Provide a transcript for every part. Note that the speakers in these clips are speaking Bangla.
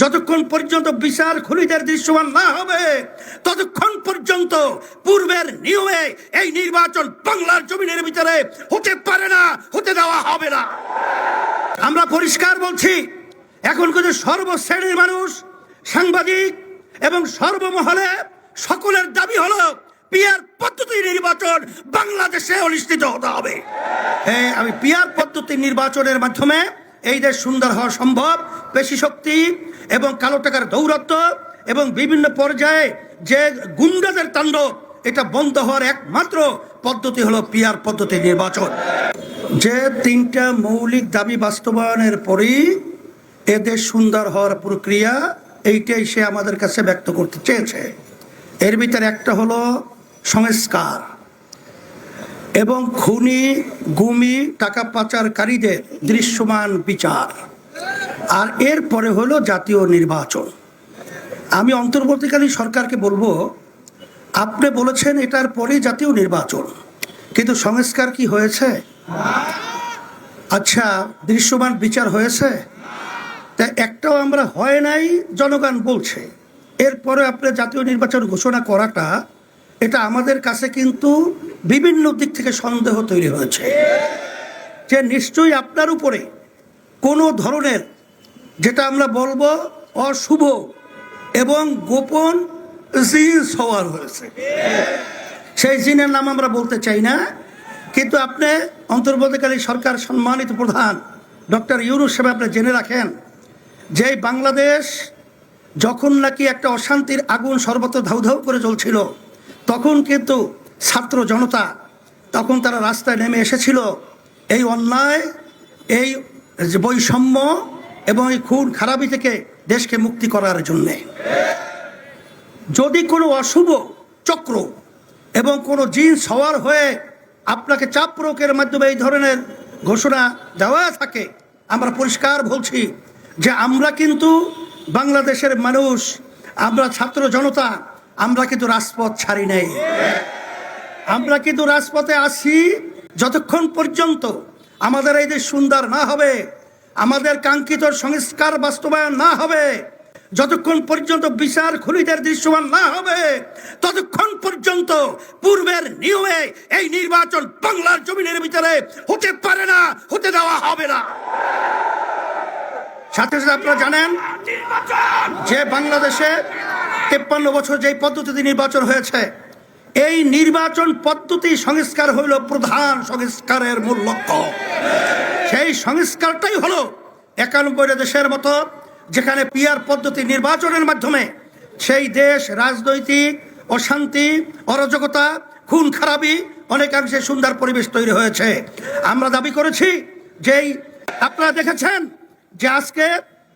যতক্ষণ পর্যন্ত বিচার খুনিদের দৃশ্যমান না হবে, ততক্ষণ পর্যন্ত পূর্বের নিয়মে এই নির্বাচন বাংলার জমিনের ভিতরে হতে পারে না, হতে দেওয়া হবে না। আমরা পরিষ্কার বলছি, এখন কিন্তু সর্বশ্রেণীর মানুষ, সাংবাদিক এবং সর্বমহলে সকলের দাবি হলো, পিয়ার পদ্ধতি নির্বাচন বাংলাদেশে অনুষ্ঠিত হতে হবে। হ্যাঁ আমি পিয়ার পদ্ধতি নির্বাচনের মাধ্যমে এই দেশ সুন্দর হওয়া সম্ভব পেশি শক্তি এবং কালো টাকার দৌরত্ব এবং বিভিন্ন পর্যায়ে যে গুন্ডাদের তাণ্ডব, এটা বন্ধ হওয়ার একমাত্র পদ্ধতি হলো পিয়ার পদ্ধতি নির্বাচন। যে তিনটা মৌলিক দাবি বাস্তবায়নের পরই এদের সুন্দর হওয়ার প্রক্রিয়া, এইটাই সে আমাদের কাছে ব্যক্ত করতে চেয়েছে। এর ভিতরে একটা হলো সংস্কার। এবং খুনি, গুমি, টাকা পাচারকারীদের দৃশ্যমান বিচার। আর এরপরে হলো জাতীয় নির্বাচন। আমি অন্তর্বর্তীকালীন সরকারকে বলব, আপনি বলেছেন এটার পরেই জাতীয় নির্বাচন, কিন্তু সংস্কার কি হয়েছে? আচ্ছা দৃশ্যমান বিচার হয়েছে? তা একটাও আমরা হয় নাই, জনগণ বলছে। এরপরে আপনি জাতীয় নির্বাচন ঘোষণা করাটা এটা আমাদের কাছে কিন্তু বিভিন্ন দিক থেকে সন্দেহ তৈরি হয়েছে। যে নিশ্চয়ই আপনার উপরে কোনো ধরনের, যেটা আমরা বলব অশুভ এবং গোপন জিনিস হওয়ার হয়েছে। সেই জিনের নাম আমরা বলতে চাই না, কিন্তু আপনি অন্তর্বর্তীকালী সরকার সম্মানিত প্রধান ডক্টর ইউনুস সাহেব আপনি জেনে রাখেন যে বাংলাদেশ যখন নাকি একটা অশান্তির আগুন সর্বত্র ধাউ ধাউ করে জ্বলছিল তখন কিন্তু ছাত্র জনতা তখন তারা রাস্তায় নেমে এসেছিল। এই অন্যায়, এই বৈষম্য এবং এই খুন খারাপি থেকে দেশকে মুক্তি করার জন্যে। যদি কোনো অশুভ চক্র এবং কোনো জিন্স হওয়ার হয়ে আপনাকে চাপ প্রয়োগের মাধ্যমে এই ধরনের ঘোষণা দেওয়া থাকে, আমরা পরিষ্কার বলছি যে আমরা কিন্তু বাংলাদেশের মানুষ, আমরা ছাত্র জনতা আমরা কিন্তু রাজপথ ছাড়ি নাই। আমরা কিন্তু রাজপথে আসি যতক্ষণ পর্যন্ত আমাদের এই দেশ সুন্দর না হবে, আমাদের কাঙ্ক্ষিত সংস্কার বাস্তবায়ন না হবে, যতক্ষণ পর্যন্ত বিচার খুনিদের দৃশ্যমান না হবে, ততক্ষণ পর্যন্ত পূর্বের নিয়মে এই নির্বাচন বাংলার জমিনের ভিতরে হতে পারে না, হতে দেওয়া হবে না। সাথে সাথে আপনারা জানেন যে বাংলাদেশে তেপ্পান্ন বছর যেই পদ্ধতিতে নির্বাচন হয়েছে, এই নির্বাচন পদ্ধতি সংস্কার হইল প্রধান সংস্কারের মূল লক্ষ্য। সেই সংস্কারটাই হলো একানব্বই দেশের মতো যেখানে পিয়ার পদ্ধতি নির্বাচনের মাধ্যমে সেই দেশ রাজনৈতিক অশান্তি, অরাজকতা, খুন খারাপি অনেকাংশে সুন্দর পরিবেশ তৈরি হয়েছে। আমরা দাবি করেছি যেই আপনারা দেখেছেন যে আজকে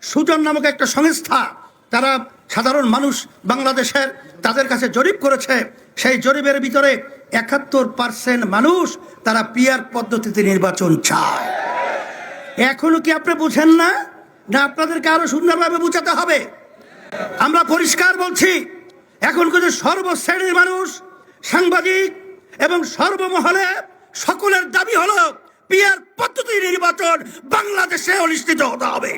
সুজন নামক একটা সংস্থা, তারা সাধারণ মানুষ বাংলাদেশের তাদের কাছে জরিপ করেছে, সেই জরিপের ভিতরে একাত্তর পার্সেন্ট মানুষ তারা পিয়ার পদ্ধতিতে নির্বাচন চায়। এখনও কি আপনি বুঝেন না? না, আপনাদেরকে আরও সুন্দরভাবে বুঝাতে হবে। আমরা পরিষ্কার বলছি, এখন কিন্তু সর্বশ্রেণীর মানুষ, সাংবাদিক এবং সর্বমহলে সকলের দাবি হলো পিয়ার পদ্ধতি নির্বাচন বাংলাদেশে অনুষ্ঠিত হতে হবে।